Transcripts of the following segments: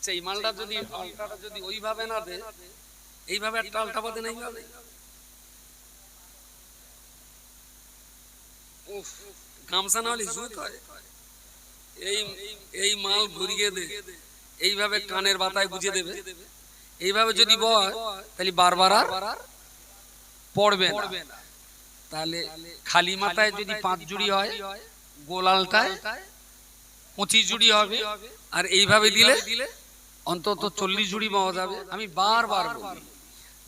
আচ্ছা এই মালটা যদি আলটাটা যদি ওইভাবে না দে এইভাবে একটা আলটা বাদে না এইভাবে গামছা না হলে জুত হয়। এই এই মাল ঘুরিয়ে দে। এইভাবে কানের বাতায় গুজে দেবে। এইভাবে যদি বয় তাহলে বারবার আর পড়বে না। তাহলে খালি মাথায় যদি পাঁচ জুড়ি হয় গোলালটায় পঁচিশ জুড়ি হবে। আর এইভাবে দিলে দিলে অন্তত চল্লিশ জুড়ি পাওয়া যাবে। আমি বারবার বলি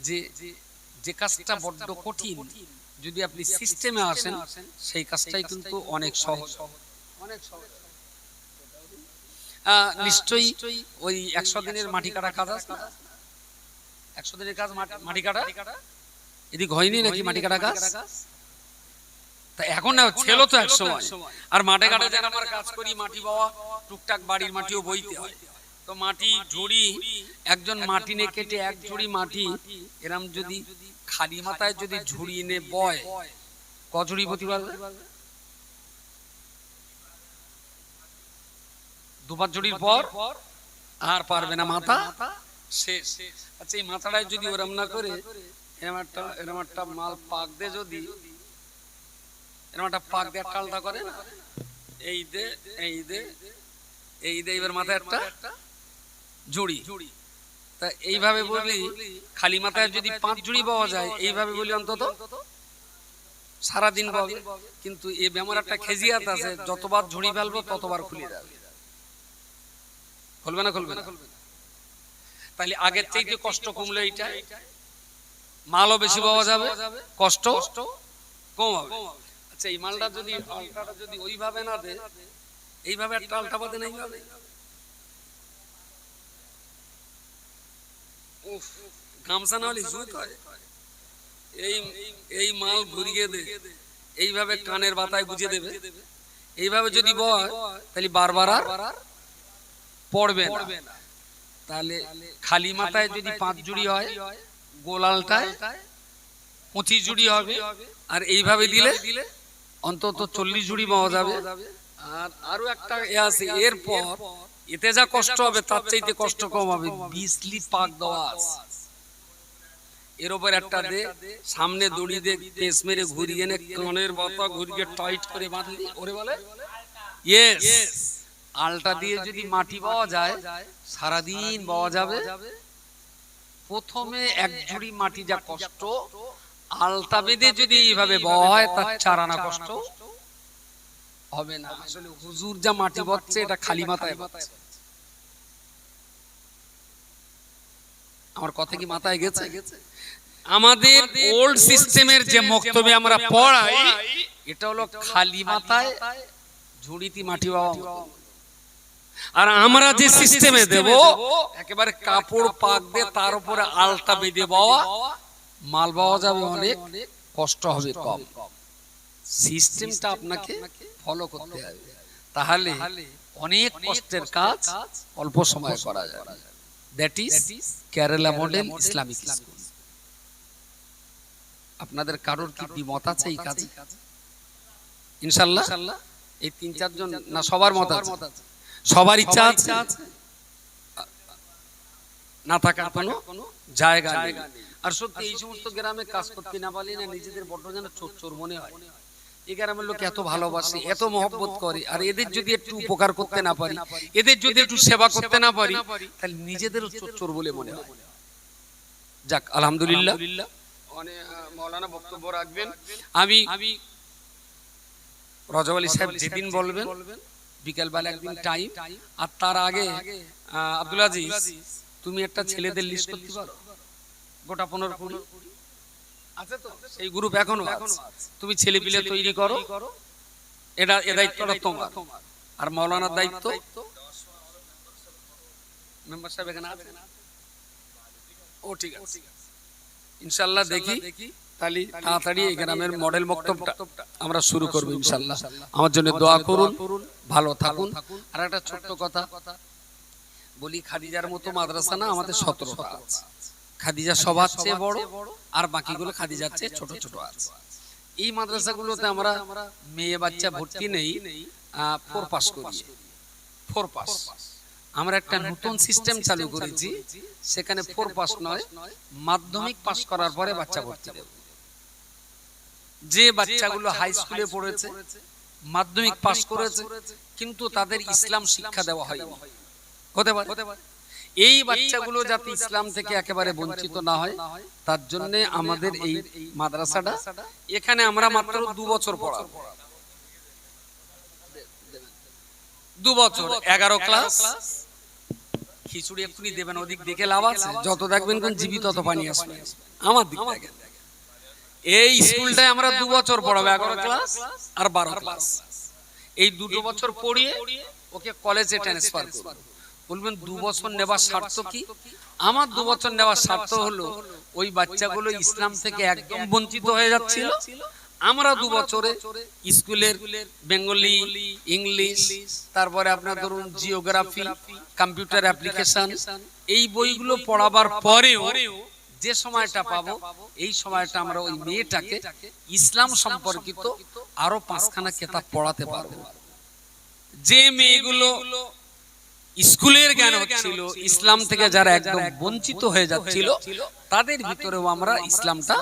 যে যে কাজটা বড্ড কঠিন যদি আপনি সিস্টেমে আসেন সেই কাজটাই কিন্তু অনেক সহজ। অনেক সহজ নিশ্চয়ই ওই একশো দিনের মাটি কাটা কাজ আছে একশো দিনের কাজ মাটি- কাটা এদিক হয়নি নাকি মাটি কাটা কাজ? তা এখন না ছিল তো এক সময়। আর মাঠে ঘাটে যারা আমার কাজ করি মাটি বাওয়া টুকটাক বাড়ির মাটিও বইতে হয়। তো মাটি ঝুড়ি একজন মাটি নে কেটে এক ঝুড়ি মাটি এরম যদি খালি মাথায় যদি ঝুড়ি এনে বয় ক ঝুড়ি প্রতি পারবে দুবার ঝুড়ির পর আর পারবে না মাথা? শেষ। আচ্ছা এই মাথাটায় যদি ওরম না করে এরম একটা এরম একটা মাল পাক দে যদি এরকম একটা পাক দিয়ে আলতা করে না? এই দে এই দে এই দে এবার মাথায় একটা? জুড়ি। তা এইভাবে বলি খালি মাথায় যদি পাঁচ জুড়ি পাওয়া যায় এইভাবে বলি অন্তত সারাদিন পাবে। কিন্তু এই ব্যামোর একটা খেজিয়াত আছে যতবার ঝুড়ি ফেলব ততবার খুলে যাবে। খুলবে না খুলবে না? তাহলে আগের চাইতে কষ্ট কমলো এইটা মালও বেশি পাওয়া যাবে কষ্ট কম হবে আচ্ছা এই মালটা যদি আলটাটা যদি ওইভাবে না দে এইভাবে একটা আলটা বাদে না উফ গামছা না হলে জুত হয় এই এই মাল ঘুরিয়ে দে। এইভাবে কানের বাতায় গুজে দেবে। এইভাবে যদি বয় তাহলে বারবার আর পড়বে না। তাহলে খালি মাথায় যদি পাঁচ জুড়ি হয় গোলালটায় পঁচিশ জুড়ি হবে। আর এইভাবে দিলে অন্তত চল্লিশ জুড়ি পাওয়া যাবে। আর আরও একটা এ আছে। এরপর এতে যা কষ্ট হবে, তার চাইতে কষ্ট কম হবে। বিজলি পাক দেওয়া এর উপর একটা দে, সামনে দড়ি দে পেস মেরে ঘুরিয়ে নে, কানের বাতা ঘুরিয়ে টাইট করে বাঁধলি। ওরে বলে? ইয়েস আলটা দিয়ে যদি মাটি পাওয়া যায়, সারাদিন পাওয়া যাবে। প্রথমে এক ঝুড়ি মাটি যা কষ্ট, আলতা বেঁধে যদি এইভাবে বয় তার চারানা কষ্ট। হবে না। আসলে হুজুর যা মাটি বচ্ছে এটা খালি মাথায় বচ্ছে। আমার কথা কি মাথায় গেছে? আমাদের ওল্ড সিস্টেমের যে মক্তবে আমরা পড়াই এটা হলো খালি মাথায় ঝুড়িতে মাটি বাবা আর আমরা যে সিস্টেমে দেব একেবারে কাপড় পাক দিয়ে তার উপরে আলতা বেঁধে বাবা মাল পাওয়া যাবে অনেক কষ্ট হবে কম। সিস্টেমটা আপনাকে ফলো করতে হবে তাহলে অনেক কষ্টের কাজ অল্প সময়ে করা যাবে that is Kerala model Islamic school আপনাদের কারোর কি দ্বিমত আছে এই কাজে? ইনশাল্লাহ। এই তিন চারজন না সবার মত আছে। সবার ইচ্ছা আছে। না থাকার কোনো জায়গা নেই। আর সত্যি এই সমস্ত গ্রামে কাজ করতে না পারলে না নিজেদের বড্ড যেন চোর চোর মনে হয়। এই গ্রামের লোক এত ভালোবাসে এত মহব্বত করে আর এদের যদি একটু উপকার করতে না পারি এদের যদি একটু সেবা করতে না পারি তাহলে নিজেদেরও চোর বলে মনে হয়। যাক আলহামদুলিল্লাহ। মৌলানা বক্তব্য রাখবেন। আমি আমি রজব আলী সাহেব যেদিন বলবেন বিকেলবেলা একদিন টাইম আর তার আগে আব্দুল আজিজ তুমি একটা ছেলেদের লিস্ট করতে পারো? গোটা পনেরো কুড়ি। আছে তো? সেই গ্রুপ এখনও আছে। তুমি ছেলে পিলে তৈরি করো। এটা এ দায়িত্বটা তোমার। আর মৌলানার দায়িত্ব? মেম্বার সাহেব এখানে আছে? ও ঠিক আছে। ইনশাল্লাহ দেখি। তাহলে তাড়াতাড়ি এই গ্রামের মডেল আমরা শুরু করব ইনশাল্লাহ। আমার জন্য দোয়া করুন। ভালো থাকুন। আর একটা ছোট্ট কথা। বলি খাদিজার মতো মাদ্রাসা না আমাদের সতেরোটা আছে। খাদিজা সবার চেয়ে বড় আর বাকিগুলো খাদিজার চেয়ে ছোট ছোট আছে। এই মাদ্রাসাগুলোতে আমরা মেয়ে বাচ্চা ভর্তি নেই ফোর পাস করি ফোর পাস আমরা একটা নতুন সিস্টেম চালু করেছি সেখানে ফোর পাস নয় মাধ্যমিক পাস করার পরে বাচ্চা ভর্তি দেব। যে বাচ্চাগুলো হাই স্কুলে পড়েছে মাধ্যমিক পাস করেছে কিন্তু তাদের ইসলাম শিক্ষা দেওয়া হয়নি। হতে পারে। এই বাচ্চাগুলো যাতে ইসলাম থেকে একেবারে বঞ্চিত না হয় তার জন্য আমাদের এই মাদ্রাসাটা এখানে আমরা মাত্র দু বছর পড়াবো। দু বছর এগারো ক্লাস। খিচুড়ি এক্ষুনি দেবেন ওদিক দেখে লাভ আছে। যত দেখবেন কোন তত পানি আসবে। আমার দিক থেকে এই স্কুলটায় আমরা দু বছর পড়াবো এগারো ক্লাস আর বারো ক্লাস। এই দুটো বছর পড়িয়ে ওকে কলেজে ট্রান্সফার করব। বলবেন দু বছর নেবার স্বার্থ কি? আমার দু বছর নেওয়ার স্বার্থ হলো ওই বাচ্চাগুলো ইসলাম থেকে একদম বঞ্চিত হয়ে যাচ্ছিল। আমরা দু বছরে স্কুলের বেঙ্গলি ইংলিশ তারপরে আপনার ধরুন জিওগ্রাফি কম্পিউটার অ্যাপ্লিকেশন এই বইগুলো পড়াবার পরেও যে সময়টা পাবো এই সময়টা আমরা ওই মেয়েটাকে ইসলাম সম্পর্কিত আরও পাঁচখানা কেতাব পড়াতে পারব। যে মেয়েগুলো স্কুলের জ্ঞান হচ্ছিল ইসলাম থেকে যারা একদম বঞ্চিত হয়ে যাচ্ছিল তাদের ভিতরেও আমরা ইসলামটা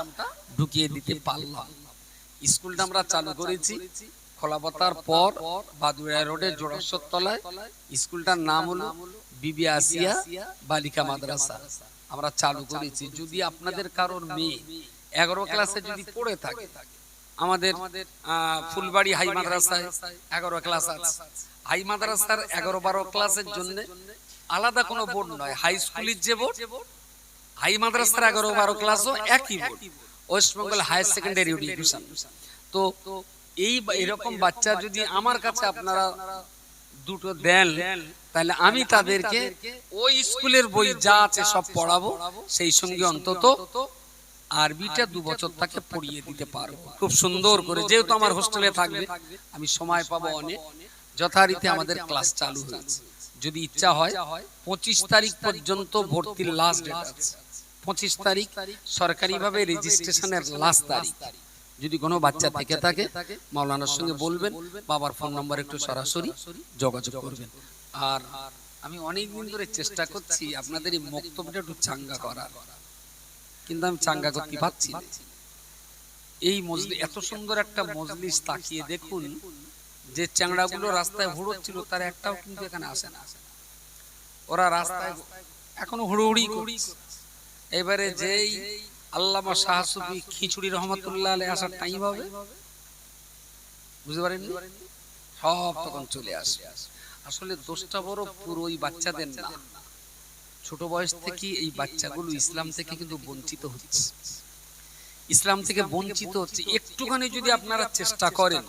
ঢুকিয়ে দিতে পারলাম। স্কুলটা আমরা চালু করেছি খোলাপাতার পর বাদুড়িয়া রোডের জোড়াশ্বর তলায় স্কুলটার নাম হলো বিবি আসিয়া বালিকা মাদ্রাসা। আমরা চালু করেছি যদি আপনাদের কারোর মেয়ে এগারো ক্লাসে যদি পড়ে থাকে আমাদের আহ, ফুলবাড়ি হাই মাদ্রাসায় এগারো ক্লাস আছে। হাই মাদ্রাসার এগারো বারো ক্লাসের জন্য আলাদা কোনো বোর্ড নয়, হাই স্কুলের যে বোর্ড, হাই মাদ্রাসার এগারো বারো ক্লাসও একই board, West Bengal higher secondary education. তো এই এরকম বাচ্চা যদি আমার কাছে আপনারা দুটো দেন, তাহলে আমি তাদেরকে ওই স্কুলের বই যা আছে সব পড়াবো, সেই সঙ্গে অন্তত আরবিটা দু বছর তাকে পড়িয়ে দিতে পারব। খুব সুন্দর করে, যেহেতু আমার হোস্টেলে থাকবে, আমি সময় পাবো অনেক। যথারীতি আমাদের ক্লাস চালু হয়েছে। যদি ইচ্ছা হয় পঁচিশ তারিখ পর্যন্ত ভর্তির লাস্ট ডেট আছে। পঁচিশ তারিখ সরকারিভাবে রেজিস্ট্রেশনের লাস্ট তারিখ। যদি কোনো বাচ্চা থেকে থাকে মাওলানার সঙ্গে বলবেন বাবার ফোন নাম্বার একটু সরাসরি যোগাযোগ করবেন। আর আমি অনেক দিন ধরে চেষ্টা করছি আপনাদের এই বক্তব্যটা একটু চাঙ্গা করার। কিন্তু আমি চাঙ্গা করতে পারছি এই মজলি এত সুন্দর একটা মজলিস তাকিয়ে দেখুন যে চ্যাংড়াগুলো রাস্তায় হুড়োচ্ছিল তার একটাও কিন্তু এখানে আসে না। ওরা রাস্তায় এখনও হুড়োহুড়ি করছে। এবারে যেই আল্লামা শাহসুফি খিচুড়ি রহমতুল্লাহ আলাই আসার টাইম হবে, বুঝতে পারেন সব তখন চলে আসে। আসলে দোষটা বড় পুরো ওই বাচ্চাদের না। ছোট বয়স থেকে এই বাচ্চাগুলো ইসলাম থেকে কিন্তু বঞ্চিত হচ্ছে। ইসলাম থেকে বঞ্চিত হচ্ছে। একটুখানি যদি আপনারা চেষ্টা করেন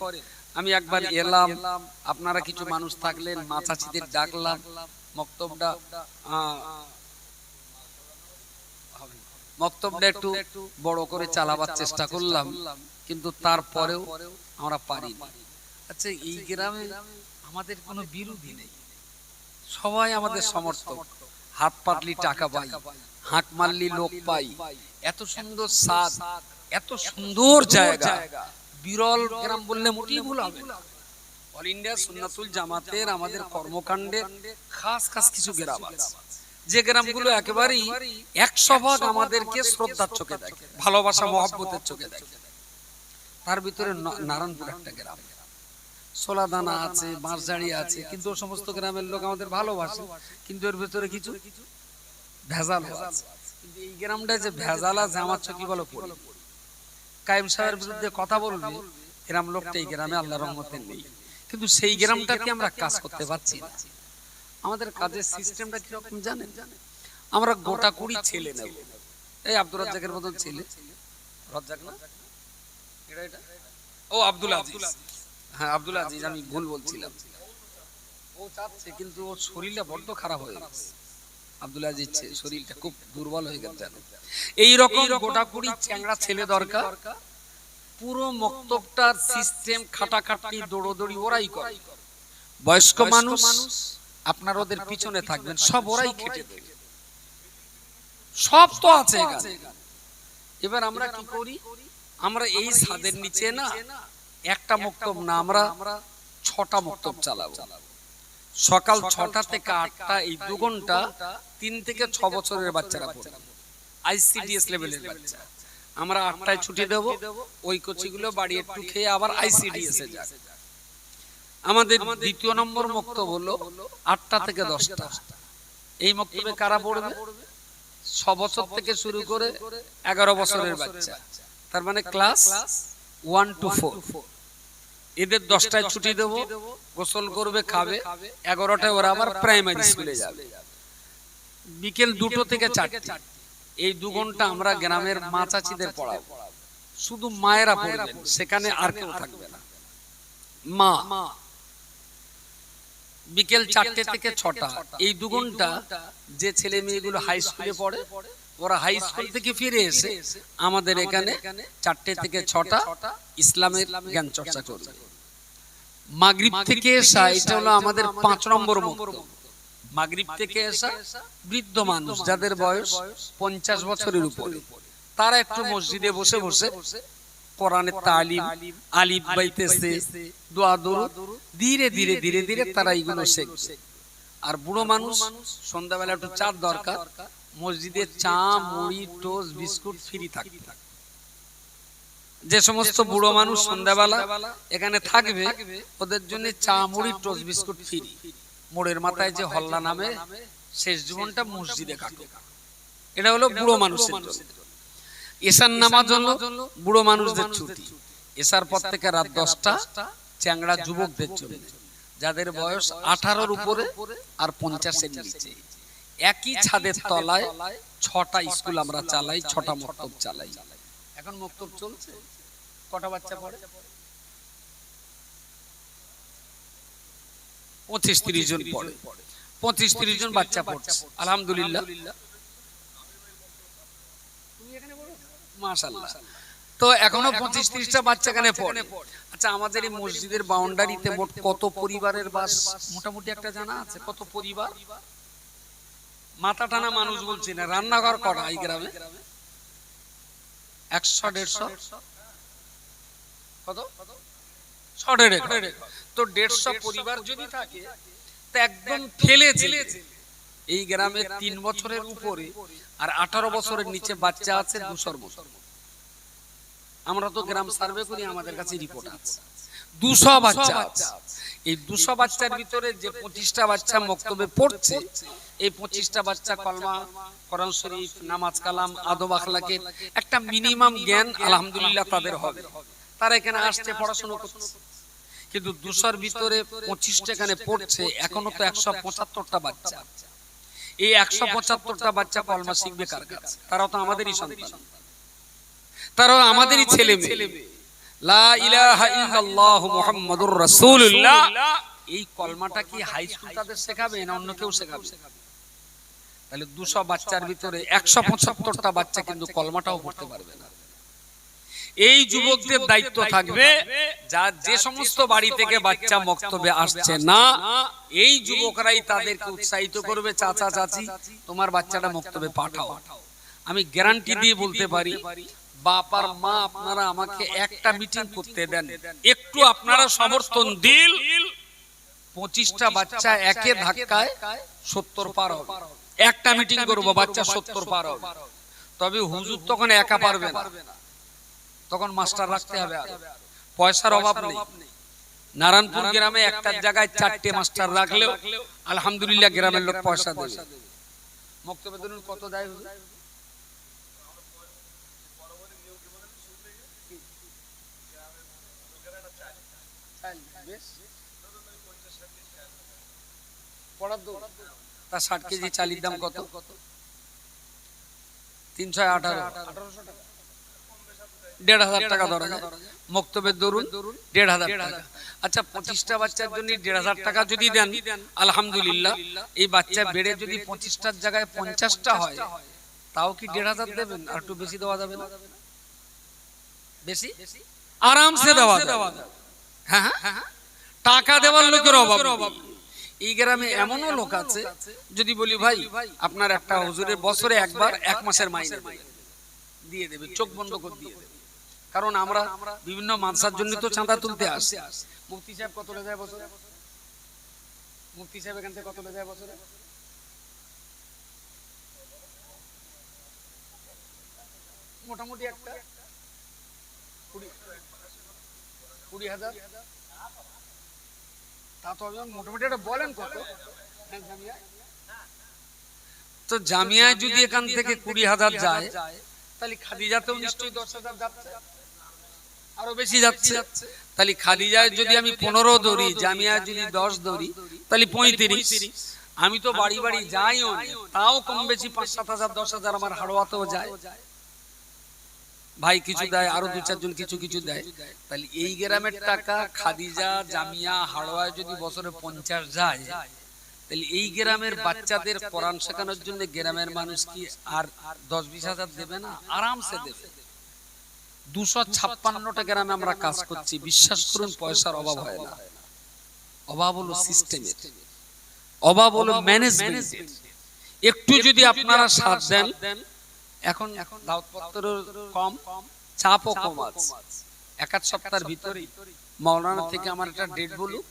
আমি একবার এলাম আপনারা কিছু মানুষ থাকলেন মা চাচিদের ডাকলাম মক্তবটা মক্তবটা একটু বড় করে চালাবার চেষ্টা করলাম কিন্তু তারপরেও আমরা পারি আচ্ছা এই গ্রামে আমাদের কোনো বিরোধী নেই। সবাই আমাদের সমর্থক। হাত পাতলি টাকা পাই হাঁক মারলি লোক পাই। এত সুন্দর স্বাদ এত সুন্দর জায়গা। বিরল গ্রাম বললে মোটেই ভুল হবে। অল ইন্ডিয়া সুন্নাতুল জামাতের আমাদের কর্মকাণ্ডের খাস খাস কিছু গ্রাম আছে। যে গ্রামগুলো একেবারেই একশো ভাগ আমাদেরকে শ্রদ্ধার চোখে দেখে, ভালোবাসা, মহব্বতের চোখে দেখে। তার ভিতরে নারায়ণপুর একটা গ্রাম। সোলাদানা আছে বাঁশঝাড়ি আছে, কিন্তু ও সমস্ত গ্রামের লোক আমাদের ভালোবাসে। কিন্তু এর ভিতরে কিছু ভেজাল আছে। কিন্তু এই গ্রামটা যে ভেজাল আছে, আমার চোখে বলো পড়ি। কায়েম সাহেবের বিরুদ্ধে কথা বলবে গ্রাম লোকটা এই গ্রামে আল্লাহ রহমতে নেই। কিন্তু সেই গ্রামটাকে আমরা কাজ করতে পারছি না? আমাদের কাজের সিস্টেমটা কীরকম জানেন? আমরা গোটা কুড়ি ছেলে নেব। এই আব্দুর রাজ্জাকের মতন ছেলে। রাজ্জাক না? এটা এটা? ও আব্দুল আজিজ। হ্যাঁ আব্দুল আজিজ, আমি ভুল বলছিলাম। ও চাচ্ছে, কিন্তু ওর শরীরটা বড্ড খারাপ হয়ে গেছে। আব্দুল আজিজ শরীরটা খুব দুর্বল হয়ে গেছে এই রকম গোটা কুড়ি চ্যাংড়া ছেলে দরকার। পুরো মক্তবটার সিস্টেম খাটাখাটনি দৌড়োদৌড়ি ওরাই করে। বয়স্ক মানুষ আপনার ওদের পিছনে থাকবেন সব ওরাই খেটে দেবে। সব তো আছে এবার আমরা কি করি? আমরা এই ছাদের নিচে না একটা মক্তব না আমরা ছটা মক্তব চালাবো। সকাল ছটা থেকে আটটা এই দু ঘণ্টা তিন থেকে ছ বছরের বাচ্চারা পড়বে আইসিডিএস লেভেলের বাচ্চা। আমরা আটটায় ছুটি দেব ওই কোচিগুলো বাড়ি একটু খেয়ে আবার আইসিডিএস এ যাবে আমাদের দ্বিতীয় নম্বর মক্তব হলো আটটা থেকে দশটা। এই মক্তবে কারা পড়বে? ছ বছর থেকে শুরু করে এগারো বছরের বাচ্চা। তার মানে ক্লাস ওয়ান টু ফোর এদের দশটায় ছুটি দেবো, গোসল করবে, খাবে, এগারোটায় ওরা আবার প্রাইমারি স্কুলে যাবে। বিকেল দুটো থেকে চারটে। এই দু ঘণ্টা আমরা গ্রামের মা চাচিদের পড়াবো। শুধু মায়েরা পড়বেন, সেখানে আর কেউ থাকবে না। মা, বিকেল চারটে থেকে ছটা। এই দু ঘণ্টা যে ছেলে মেয়েগুলো হাই স্কুলে পড়ে ওরা হাই স্কুল থেকে ফিরে এসে আমাদের এখানে চারটে থেকে ছটা ইসলামের জ্ঞান চর্চা করবে। মাগরিব থেকে এসা এটা হলো আমাদের পাঁচ নম্বর মুক্ত মাগরিব থেকে এসা বৃদ্ধ মানুষ যাদের বয়স পঞ্চাশ বছরের উপরে। তারা একটু মসজিদে বসে বসে কোরআনের তালিম আলিফ বাইতেছে দোয়া দরুদ ধীরে ধীরে ধীরে ধীরে তারা এগুলো শেখবে। আর বুড়ো মানুষ সন্ধ্যাবেলা একটু চার দরকার। মসজিদে চা মুড়ি টোস্ট বিস্কুট ফ্রি থাকবে। যে সমস্ত বুড়ো মানুষ সন্ধ্যাবেলা এখানে থাকবে ওদের জন্য চা মুড়ি টোস্ট বিস্কুট ফ্রি। মোড়ের মাথায় যে হল্লা নামে শেষ জীবনটা মসজিদে কাটে। এটা হলো বুড়ো মানুষের জন্য। এসার নামাজ হলো বুড়ো মানুষদের ছুটি। এসার পর থেকে রাত দশটা চ্যাংড়া যুবকদের জন্য। যাদের বয়স আঠারোর উপরে আর পঞ্চাশের নিচে। একই ছাদের তলায় ছটা স্কুল আমরা চালাই ছটা মক্তব চালাই। এখন মক্তব চলছে? কটা বাচ্চা পড়ে? পঁচিশ তিরিশ জন পড়ে। পঁচিশ তিরিশ জন বাচ্চা পড়ছে। আলহামদুলিল্লাহ। মাশাল্লাহ তো এখনও পঁচিশ ত্রিশটা বাচ্চা এখানে পড়ে। আচ্ছা আমাদের এই মসজিদের বাউন্ডারিতে মোট কত পরিবারের বাস? মোটামুটি একটা জানা আছে? কত পরিবার? মাথা টানা মানুষ বলছি না রান্নাঘর কটা এই গ্রামে? একশো দেড়শো? কত? ছ। তো দেড়শো পরিবার যদি থাকে তো একদম ফেলেছে এই গ্রামে তিন বছরের উপরে আর আঠারো বছরের নিচে বাচ্চা আছে দুশোর বছর আমরা তো গ্রাম সার্ভে করি আমাদের কাছে রিপোর্ট আছে। দুশো বাচ্চা আছে। এই দুশো বাচ্চার ভিতরে যে পঁচিশটা বাচ্চা মক্তবে পড়ছে, এই পঁচিশটা বাচ্চা কলমা, কোরআন শরীফ, নামাজ কালাম, আদব আখলাকে একটা মিনিমাম জ্ঞান আলহামদুলিল্লাহ তাদের হবে। তারা এখানে আসছে, পড়াশোনা করছে। কিন্তু দুশোর ভিতরে পঁচিশটা এখানে পড়ছে, এখনও তো একশো পঁচাত্তরটা বাচ্চা। এই একশো পঁচাত্তরটা বাচ্চা কলমা শিখবে কার কাছে? তারাও তো আমাদেরই সন্তান। তারাও আমাদেরই ছেলে মেয়ে। মুহাম্মাদুর রাসূলুল্লাহ। এই কলমাটা কি হাই স্কুল তাদের শেখাবে না অন্য কেউ শেখাবে? তাহলে দুশো বাচ্চার ভিতরে একশো পঁচাত্তরটা বাচ্চা কিন্তু কলমাটাও পড়তে পারবে না। এই যুবকদের দায়িত্ব থাকবে যা যে সমস্ত বাড়ি থেকে বাচ্চা বক্তব্যে আসছে না, এই যুবকরাই তাদেরকে উৎসাহিত করবে, চাচা, চাচি, তোমার বাচ্চাটা বক্তব্যে পাঠাও। আমি গ্যারান্টি দিয়ে বলতে পারি বাপার মা আপনারা আমাকে একটা মিটিং করতে দেন। একটু আপনারা সমর্থন দিল। পঁচিশটা বাচ্চা একে ধাক্কায় সত্তর পার হবে। একটা মিটিং করব, বাচ্চা সত্তর পার হবে। তবে হুজুর তখন একা পারবে না। তখন মাস্টার রাখতে হবে পয়সার অভাব নেই। নারায়ণপুর গ্রামে একটা জায়গায় চারটে মাস্টার রাখলেও আলহামদুলিল্লাহ গ্রামের লোক পয়সা দেবে। মক্তব্য কত দেয় হুজুর? তা ষাট কেজি চালির দাম কত? তিনশো আঠারো। দেড় হাজার টাকা ধরা যায় মক্তবের দরুন দেড় হাজার টাকা। আচ্ছা পঁচিশটা বাচ্চার জন্য দেড় হাজার টাকা যদি দেন আলহামদুলিল্লাহ এই বাচ্চা বেড়ে যদি পঁচিশটার জায়গায় পঞ্চাশটা হয় তাও কি দেড় হাজার দেবেন? আর একটু বেশি দেওয়া যাবে না? বেশি? আরামসে দেওয়া যাবে। হ্যাঁ? টাকা দেওয়ার লোকের অভাব। এই গ্রামে এমনও লোক আছে যদি বলি ভাই আপনার একটা হুজুরের বছরে একবার এক মাসের মাইনে দিয়ে দেবে চোখ বন্ধ করে দিয়ে দেবে। কারণ আমরা বিভিন্ন মানসার জন্য তো চাঁদা তুলতে আসি। মুফতি সাহেব কত টাকা দেয় বছরে? মুফতি সাহেব এখান থেকে কত দেয় বছরে? মোটামুটি একটা কুড়ি কুড়ি হাজার। তা তো মোটামুটি বলেন কত? তো জামিয়ায় যদি এখান থেকে কুড়ি হাজার যায়, তাহলে খাদিজাতেও নিশ্চয়ই দশ হাজার যাচ্ছে। আরও বেশি যাচ্ছে। তাহলে খাদিজায় যদি আমি পনেরো ধরি, জামিয়ায় যদি দশ ধরি, তাহলে পঁয়ত্রিশ। আমি তো বাড়ি বাড়ি যাইও তাও কম বেশি পাঁচ সাত হাজার, দশ হাজার আমার হাড়োয়াতেও যায়। ভাই কিছু দেয় আরও দু চারজন কিছু কিছু দেয়। তাহলে এই গ্রামের টাকা খাদিজা জামিয়া হাড়োয়ায় যদি বছরে পঞ্চাশ যায় তাহলে এই গ্রামের বাচ্চাদের কোরআন শেখানোর জন্য গ্রামের মানুষ কি আর দশ বিশ হাজার দেবে না? আরামসে দেবে। দুশো ছাপ্পান্নটা গ্রামে আমরা কাজ করছি বিশ্বাস করুন পয়সার অভাব হয় না। অভাব হলো সিস্টেমের অভাব হলো ম্যানেজমেন্ট একটু যদি আপনারা সাথ দেন এখন দাওয়াতপত্র কম, চাপও কম আছে। এক আধ সপ্তাহের ভিতরেই। মৌলানা থেকে আমার একটা ডেট বলুক।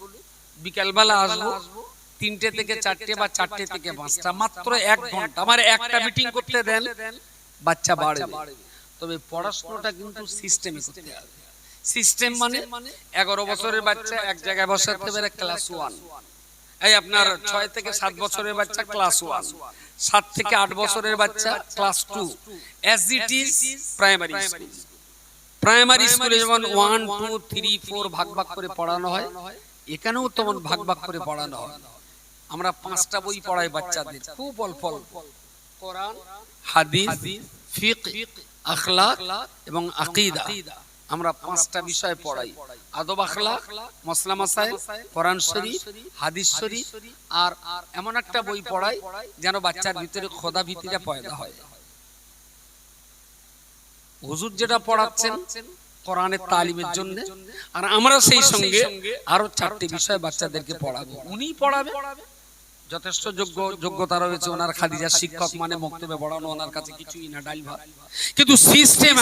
বিকালবেলা আসব, তিনটে থেকে চারটে বা চারটে থেকে পাঁচটা, মাত্র এক ঘণ্টা। আমার একটা মিটিং করতে দেন, বাচ্চা বাড়বে। তবে পড়াশোনাটা কিন্তু সিস্টেমে করতে হবে। সিস্টেম মানে এগারো বছরের বাচ্চা এক জায়গায় বসাতে পারে ক্লাস ওয়ান এই আপনার ছয় থেকে সাত বছরের বাচ্চা ক্লাস ওয়ান সাত থেকে আট বছরের বাচ্চা class two as it is primary school primary স্কুলে যেমন ওয়ান টু থ্রি ফোর ভাগ ভাগ করে পড়ানো হয় এখানেও তেমন ভাগ ভাগ করে পড়ানো হয়। আমরা পাঁচটা বই পড়াই বাচ্চাদের খুব অল্প অল্প। কোরআন হাদিস ফিক আখলাক এবং আকিদা। আমরা পাঁচটা বিষয় পড়াই। আদব আখলাক, মসলা মাসাইল কোরআন শরীফ, হাদিস শরীফ, আর এমন একটা বই পড়াই যেন বাচ্চার ভিতরে খোদা ভীতিটা পয়দা হয়। হুজুর যেটা পড়াচ্ছেন কোরআনের তালিমের জন্য, আর আমরা সেই সঙ্গে আরও চারটি বিষয় বাচ্চাদেরকে পড়াবো। উনি পড়াবে, যথেষ্ট যোগ্য যোগ্যতা রয়েছে ওনার খাদিজা শিক্ষক মানে মক্তবে পড়ানো ওনার কাছে কিছুই না ডাইল ভাত। কিন্তু সিস্টেম